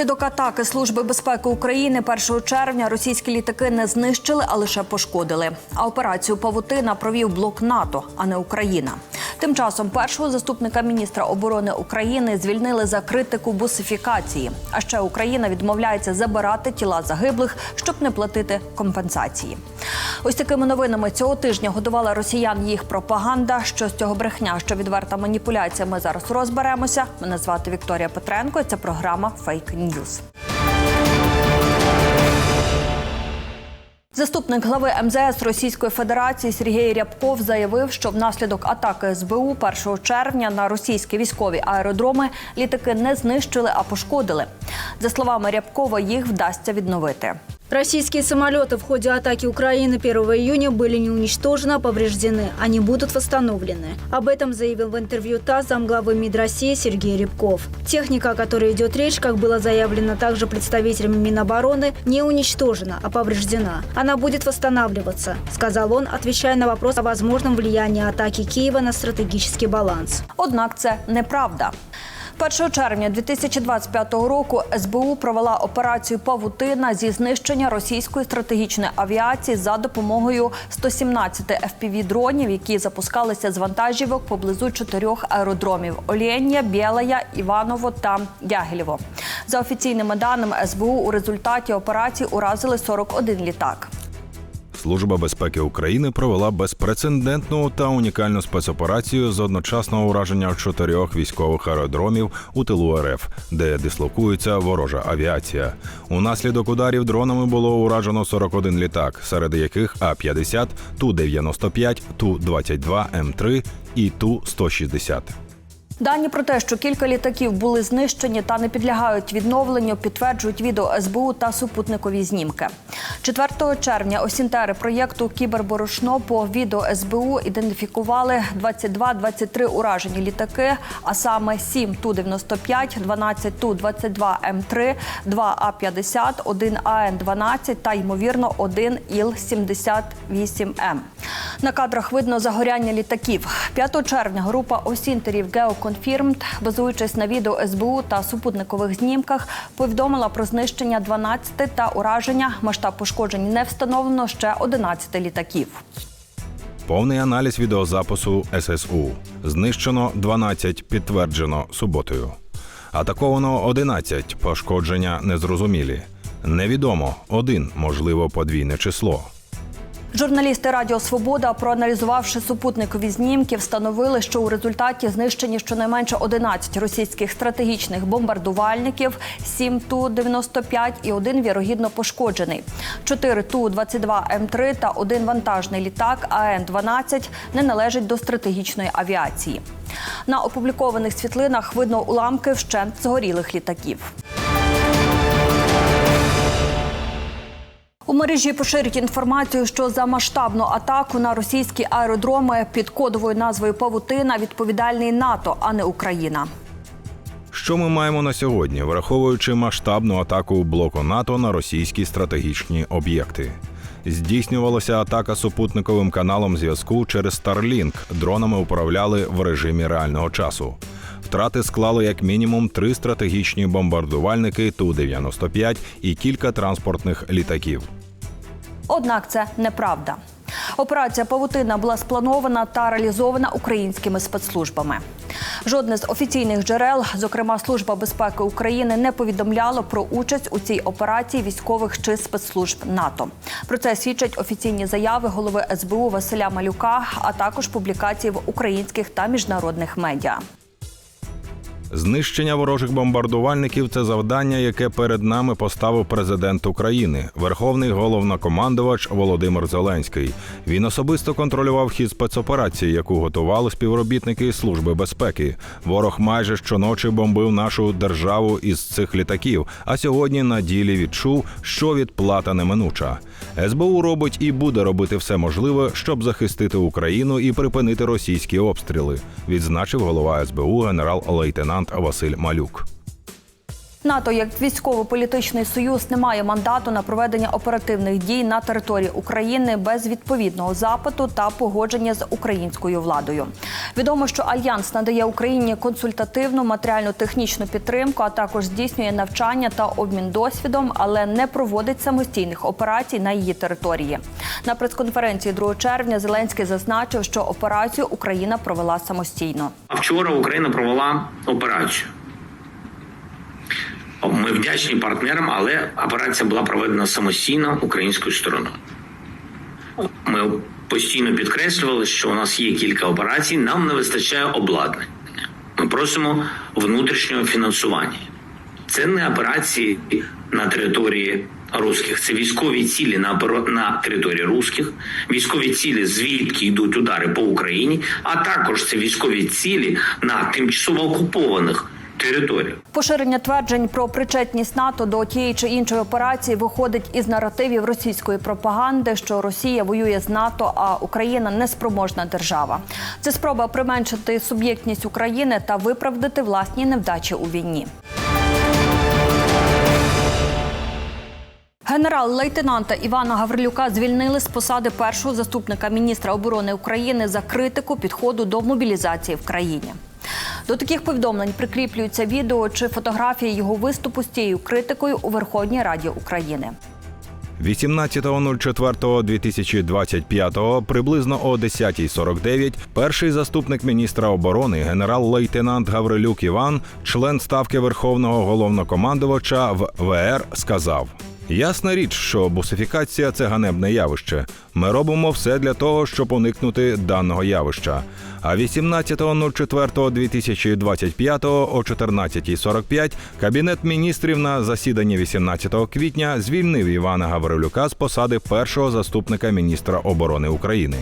Унаслідок атаки Служби безпеки України 1 червня російські літаки не знищили, а лише пошкодили. А операцію Павутина провів блок НАТО, а не Україна. Тим часом першого заступника міністра оборони України звільнили за критику бусифікації. А ще Україна відмовляється забирати тіла загиблих, щоб не платити компенсації. Ось такими новинами цього тижня годувала росіян їх пропаганда. Що з цього брехня, що відверта маніпуляція. Ми зараз розберемося. Мене звати Вікторія Петренко. і Це програма Фейк Ньюз. Заступник глави МЗС Російської Федерації Сергій Рябков заявив, що внаслідок атаки СБУ 1 червня на російські військові аеродроми літаки не знищили, а пошкодили. За словами Рябкова, їх вдасться відновити. Российские самолеты в ходе атаки Украины 1 июня были не уничтожены, а повреждены. Они будут восстановлены. Об этом заявил в интервью ТАСС замглавы МИД России Сергей Рябков. Техника, о которой идет речь, как было заявлено также представителями Минобороны, не уничтожена, а повреждена. Она будет восстанавливаться, сказал он, отвечая на вопрос о возможном влиянии атаки Киева на стратегический баланс. Однак це неправда. 1 червня 2025 року СБУ провела операцію Павутина зі знищення російської стратегічної авіації за допомогою 117 fpv дронів, які запускалися з вантажівок поблизу чотирьох аеродромів: Олєння, Білая, Іваново та Ягелєво. За офіційними даними СБУ, у результаті операції уразили 41 літак. Служба безпеки України провела безпрецедентну та унікальну спецоперацію з одночасного ураження чотирьох військових аеродромів у тилу РФ, де дислокується ворожа авіація. Унаслідок ударів дронами було уражено 41 літак, серед яких А-50, Ту-95, Ту-22, М3 і Ту-160. Дані про те, що кілька літаків були знищені та не підлягають відновленню, підтверджують відео СБУ та супутникові знімки. 4 червня осінтери проєкту Кіберборошно по відео СБУ ідентифікували 22-23 уражені літаки, а саме 7 Ту-95, 12 Ту-22 М3, 2 А-50, 1 АН-12 та, ймовірно, 1 Іл-78М. На кадрах видно загоряння літаків. 5 червня група осінтерів GeoConfirmed, базуючись на відео СБУ та супутникових знімках, повідомила про знищення 12 та ураження. Масштаб пошкоджень не встановлено ще 11 літаків. Повний аналіз відеозапису ССУ. Знищено 12, підтверджено суботою. Атаковано 11, пошкодження незрозумілі. Невідомо один, можливо, подвійне число. Журналісти Радіо Свобода, проаналізувавши супутникові знімки, встановили, що у результаті знищені щонайменше 11 російських стратегічних бомбардувальників, 7 Ту-95 і один вірогідно пошкоджений. 4 Ту-22 М3 та один вантажний літак АН-12 не належать до стратегічної авіації. На опублікованих світлинах видно уламки вщент згорілих літаків. У мережі поширюють інформацію, що за масштабну атаку на російські аеродроми під кодовою назвою Павутина відповідальний НАТО, а не Україна. Що ми маємо на сьогодні, враховуючи масштабну атаку блоку НАТО на російські стратегічні об'єкти? Здійснювалася атака супутниковим каналом зв'язку через Starlink. Дронами управляли в режимі реального часу. Втрати склали як мінімум три стратегічні бомбардувальники Ту-95 і кілька транспортних літаків. Однак це неправда. Операція Павутина була спланована та реалізована українськими спецслужбами. Жодне з офіційних джерел, зокрема Служба безпеки України, не повідомляло про участь у цій операції військових чи спецслужб НАТО. Про це свідчать офіційні заяви голови СБУ Василя Малюка, а також публікації в українських та міжнародних медіа. Знищення ворожих бомбардувальників це завдання, яке перед нами поставив президент України, верховний головнокомандувач Володимир Зеленський. Він особисто контролював хід спецоперації, яку готували співробітники Служби безпеки. Ворог майже щоночі бомбив нашу державу із цих літаків. А сьогодні на ділі відчув, що відплата неминуча. СБУ робить і буде робити все можливе, щоб захистити Україну і припинити російські обстріли. Відзначив голова СБУ генерал-лейтенант Василь Малюк. НАТО як військово-політичний союз не має мандату на проведення оперативних дій на території України без відповідного запиту та погодження з українською владою. Відомо, що альянс надає Україні консультативну матеріально-технічну підтримку, а також здійснює навчання та обмін досвідом, але не проводить самостійних операцій на її території. На прес-конференції 2 червня Зеленський зазначив, що операцію Україна провела самостійно. Вчора Україна провела операцію. Ми вдячні партнерам, але операція була проведена самостійно українською стороною. Ми постійно підкреслювали, що у нас є кілька операцій, нам не вистачає обладнання. Ми просимо внутрішнього фінансування. Це не операції на території русських, це військові цілі на, на території русських, військові цілі, звідки йдуть удари по Україні, а також це військові цілі на тимчасово окупованих територіях. Поширення тверджень про причетність НАТО до тієї чи іншої операції виходить із наративів російської пропаганди, що Росія воює з НАТО, а Україна неспроможна держава. Це спроба применшити суб'єктність України та виправдати власні невдачі у війні. Генерал-лейтенанта Івана Гаврилюка звільнили з посади першого заступника міністра оборони України за критику підходу до мобілізації в країні. До таких повідомлень прикріплюються відео чи фотографії його виступу з цією критикою у Верховній Раді України. 18.04.2025 приблизно о 10.49 перший заступник міністра оборони генерал-лейтенант Гаврилюк Іван, член ставки Верховного головнокомандувача в ВР, сказав. Ясна річ, що бусифікація це ганебне явище. Ми робимо все для того, щоб уникнути даного явища. А 18.04.2025 о 14.45 Кабінет міністрів на засіданні 18 квітня звільнив Івана Гаврилюка з посади першого заступника міністра оборони України.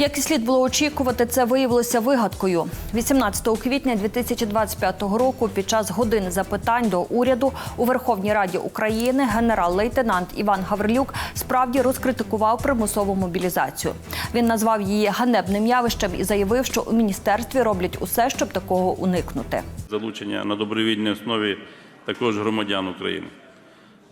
Як і слід було очікувати, це виявилося вигадкою. 18 квітня 2025 року, під час години запитань до уряду у Верховній Раді України, генерал-лейтенант Іван Гаврилюк справді розкритикував примусову мобілізацію. Він назвав її ганебним явищем і заявив, що у міністерстві роблять усе, щоб такого уникнути. залучення на добровільній основі також громадян України.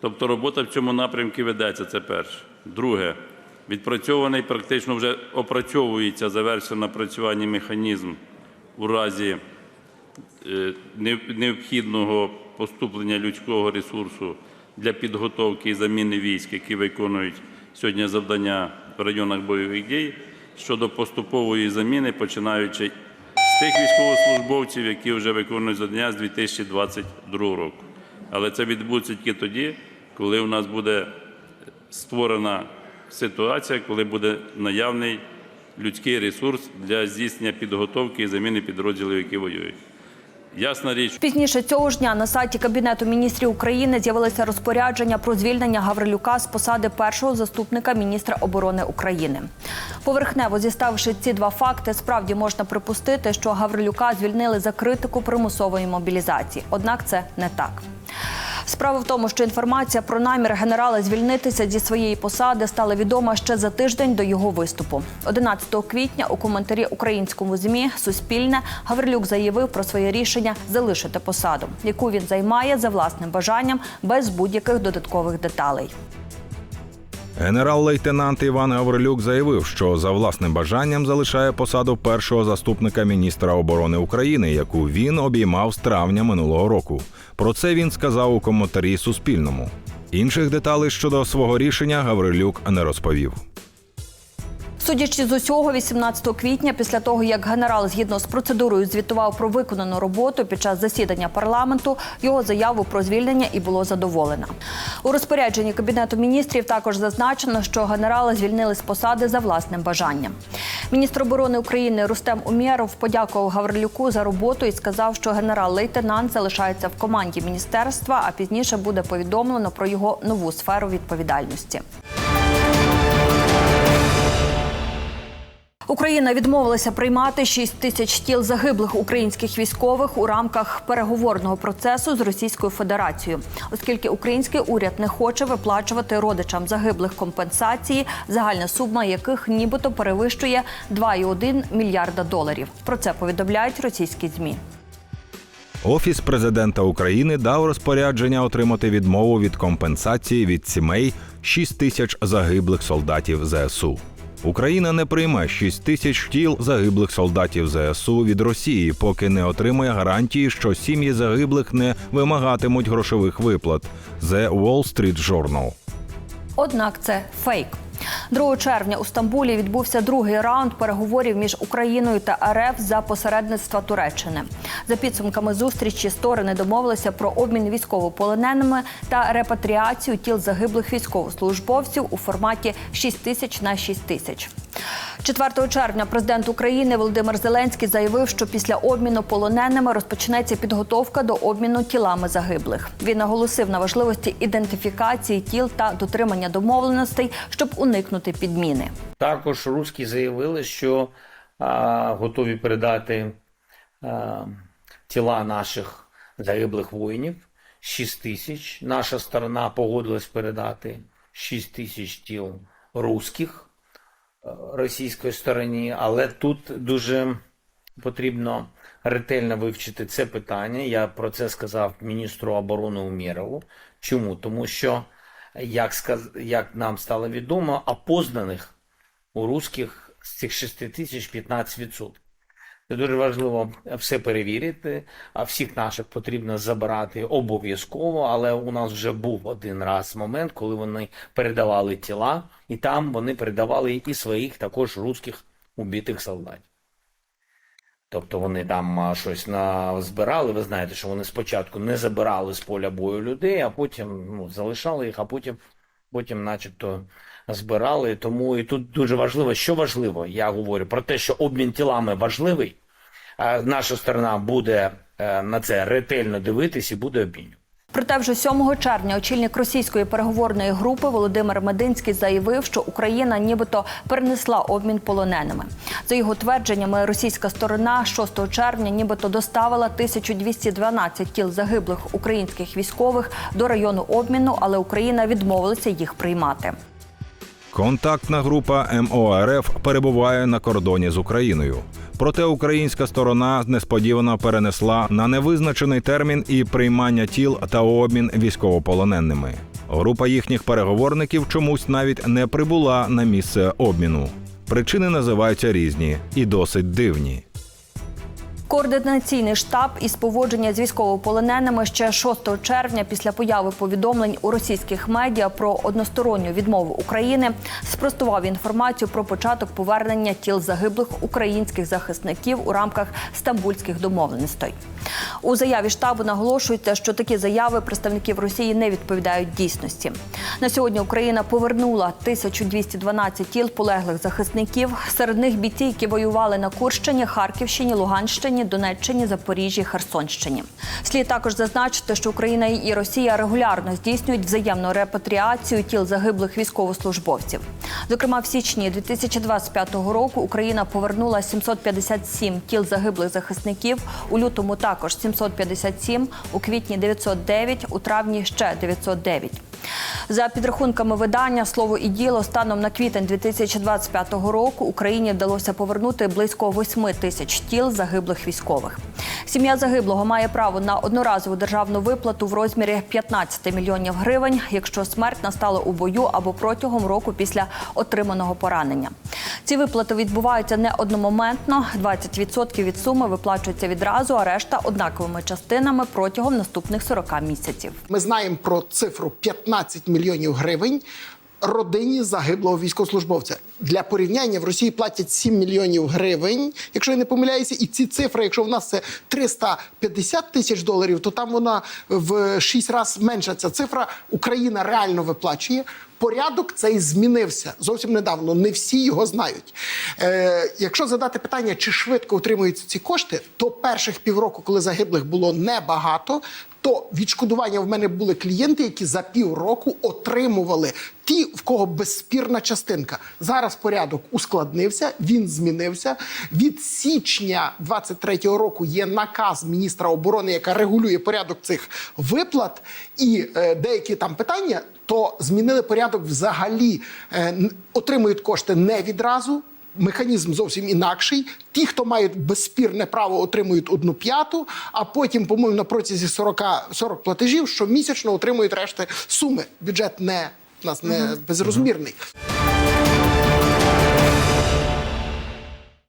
Тобто робота в цьому напрямку ведеться, це перше. Друге, відпрацьований, практично вже опрацьовується, завершено напрацювання механізм у разі е, необхідного поступлення людського ресурсу для підготовки і заміни військ, які виконують сьогодні завдання в районах бойових дій, щодо поступової заміни, починаючи з тих військовослужбовців, які вже виконують завдання з 2022 року. Але це відбудеться тільки тоді, коли у нас буде створена ситуація, коли буде наявний людський ресурс для здійснення підготовки і заміни підрозділів, які воюють. Ясна річ, Пізніше цього ж дня на сайті Кабінету міністрів України з'явилося розпорядження про звільнення Гаврилюка з посади першого заступника міністра оборони України. Поверхнево зіставивши ці два факти, справді можна припустити, що Гаврилюка звільнили за критику примусової мобілізації. Однак це не так. Справа в тому, що інформація про намір генерала звільнитися зі своєї посади стала відома ще за тиждень до його виступу. 11 квітня у коментарі українському змі Суспільне Гаврилюк заявив про своє рішення залишити посаду, яку він займає за власним бажанням без будь-яких додаткових деталей. Генерал-лейтенант Іван Гаврилюк заявив, що за власним бажанням залишає посаду першого заступника міністра оборони України, яку він обіймав з травня минулого року. Про це він сказав у коментарі Суспільному. Інших деталей щодо свого рішення Гаврилюк не розповів. Судячи з усього, 18 квітня, після того як генерал згідно з процедурою звітував про виконану роботу під час засідання парламенту, його заяву про звільнення і було задоволено. У розпорядженні кабінету міністрів також зазначено, що генерала звільнили з посади за власним бажанням. Міністр оборони України Рустем Умєров подякував Гаврилюку за роботу і сказав, що генерал-лейтенант залишається в команді міністерства, а пізніше буде повідомлено про його нову сферу відповідальності. Україна відмовилася приймати 6 тисяч тіл загиблих українських військових у рамках переговорного процесу з Російською Федерацією, оскільки український уряд не хоче виплачувати родичам загиблих компенсації, загальна сума яких нібито перевищує 2,1 мільярда доларів. Про це повідомляють російські змі. Офіс президента України дав розпорядження отримати відмову від компенсації від сімей 6 тисяч загиблих солдатів ЗСУ. Україна не прийме 6 тисяч тіл загиблих солдатів ЗСУ від Росії, поки не отримає гарантії, що сім'ї загиблих не вимагатимуть грошових виплат. The Wall Street Journal. Однак це фейк. 2 червня у Стамбулі відбувся другий раунд переговорів між Україною та РФ за посередництва Туреччини. За підсумками зустрічі сторони домовилися про обмін військовополоненими та репатріацію тіл загиблих військовослужбовців у форматі 6 тисяч на 6 тисяч. 4 червня президент України Володимир Зеленський заявив, що після обміну полоненими розпочнеться підготовка до обміну тілами загиблих. Він наголосив на важливості ідентифікації тіл та дотримання домовленостей, щоб уникнути підміни. Також руські заявили, що а, готові передати а, тіла наших загиблих воїнів 6 тисяч. Наша сторона погодилась передати 6 тисяч тіл руських е, російської стороні, але тут дуже потрібно ретельно вивчити це питання. Я про це сказав міністру оборони Умєрову. Чому? Тому що, як, як нам стало відомо, опознаних у русських з цих 6 тисяч 15%. Це дуже важливо все перевірити, а всіх наших потрібно забирати обов'язково, але у нас вже був один раз момент, коли вони передавали тіла, і там вони передавали і своїх також русських убитих солдатів. Тобто вони там щось на... збирали. Ви знаєте, що вони спочатку не забирали з поля бою людей, а потім ну, залишали їх, а потім, потім начебто збирали. Тому і тут дуже важливо, що важливо, я говорю про те, що обмін тілами важливий. Наша сторона буде е, на це ретельно дивитись і буде обмінювати. Проте вже 7 червня очільник російської переговорної групи Володимир Мединський заявив, що Україна нібито перенесла обмін полоненими. За його твердженнями, російська сторона 6 червня нібито доставила 1212 тіл загиблих українських військових до району обміну, але Україна відмовилася їх приймати. Контактна група МОРФ перебуває на кордоні з Україною. Проте українська сторона несподівано перенесла на невизначений термін і приймання тіл та обмін військовополоненими. Група їхніх переговорників чомусь навіть не прибула на місце обміну. Причини називаються різні і досить дивні. Координаційний штаб із поводження з військовополоненими ще 6 червня після появи повідомлень у російських медіа про односторонню відмову України спростував інформацію про початок повернення тіл загиблих українських захисників у рамках стамбульських домовленостей. У заяві штабу наголошується, що такі заяви представників Росії не відповідають дійсності. На сьогодні Україна повернула 1212 тіл полеглих захисників. Серед них бійці, які воювали на Курщині, Харківщині, Луганщині, Донеччині, Запоріжжі, Херсонщині. Слід також зазначити, що Україна і Росія регулярно здійснюють взаємну репатріацію тіл загиблих військовослужбовців. Зокрема, в січні 2025 року Україна повернула 757 тіл загиблих захисників. У лютому також 757, у квітні 909, у травні ще 909. За підрахунками видання слово і діло станом на квітень 2025 року Україні вдалося повернути близько 8 тисяч тіл загиблих військових. Сім'я загиблого має право на одноразову державну виплату в розмірі 15 мільйонів гривень, якщо смерть настала у бою або протягом року після отриманого поранення. Ці виплати відбуваються не одномоментно. 20% від суми виплачується відразу, а решта однаковими частинами протягом наступних 40 місяців. Ми знаємо про цифру 15 мільйонів гривень родині загиблого військовослужбовця. Для порівняння в Росії платять 7 мільйонів гривень, якщо я не помиляюся, і ці цифри, якщо в нас це 350 тисяч доларів, то там вона в 6 разів менша ця цифра. Україна реально виплачує. Порядок цей змінився зовсім недавно. Не всі його знають. Е, якщо задати питання, чи швидко отримуються ці кошти, то перших півроку, коли загиблих було небагато, то відшкодування в мене були клієнти, які за півроку отримували ті, в кого безспірна частинка. Зараз порядок ускладнився, він змінився. Від січня 23-го року є наказ міністра оборони, яка регулює порядок цих виплат, і е, деякі там питання, то змінили порядок взагалі. Е, отримують кошти не відразу. механізм зовсім інакший. Ті, хто мають безспірне право, отримують одну п'яту, а потім, по-моєму, на протязі 40, 40 платежів щомісячно отримують решти суми. Бюджет не у нас не безрозмірний.